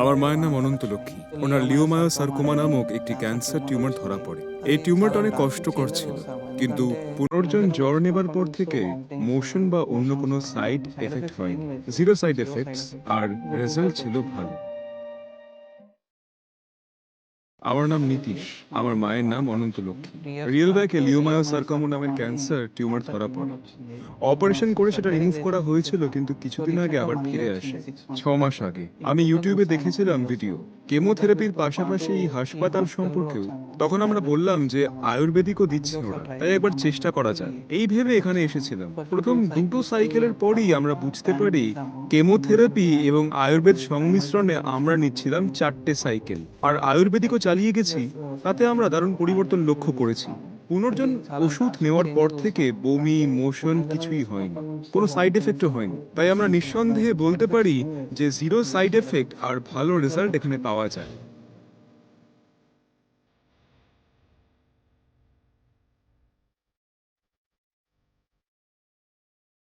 আমার মায়ের নাম অনন্ত লক্ষ্মী। ওনার লিওমায়া সার্কোমা নামক একটি ক্যান্সার টিউমার ধরা পড়ে। এই টিউমারটা অনেক কষ্টকর ছিল, কিন্তু পুনর্জন জ্বর নেবার পর থেকে মোশন বা অন্য কোনো সাইড এফেক্ট হয়নি। জিরো সাইড এফেক্টস আর রেজাল্ট ছিল ভালো। আমার নাম নীতিশ, আমার মায়ের নাম অনন্ত লক্ষ্মী রিয়েল ব্যাকে লিওমায়ো সার্কোমা নামের ক্যান্সার, টিউমার ধরা পড়ে। অপারেশন করে সেটা রিমুভ করা হয়েছিল, কিন্তু কিছুদিন আগে আবার ফিরে আসে। ছ মাস আগে। আমি ইউটিউবে দেখেছিলাম ভিডিও। কেমোথেরাপির পাশাপাশি এই হাসপাতাল সম্পর্কেও। তখন আমরা বললাম যে আয়ুর্বেদিকও দিচ্ছে ওরা, তাই একবার চেষ্টা করা যায় এই ভেবে এখানে এসেছিলাম। প্রথম দুটো সাইকেলের পরই আমরা বুঝতে পারি কেমোথেরাপি এবং আয়ুর্বেদ সংমিশ্রণে আমরা নিচ্ছিলাম চারটে সাইকেল। আর আয়ুর্বেদিকও চালিয়ে গেছি, তাতে আমরা দারুণ পরিবর্তন লক্ষ্য করেছি। পুনর্জন ওষুধ নেওয়ার পর থেকে বমি, মোশন কিছুই হয়নি। কোনো সাইড এফেক্টও হয়নি। তাই আমরা নিঃসন্দেহে বলতে পারি যে জিরো সাইড এফেক্ট আর ভালো রেজাল্ট এখানে পাওয়া যায়।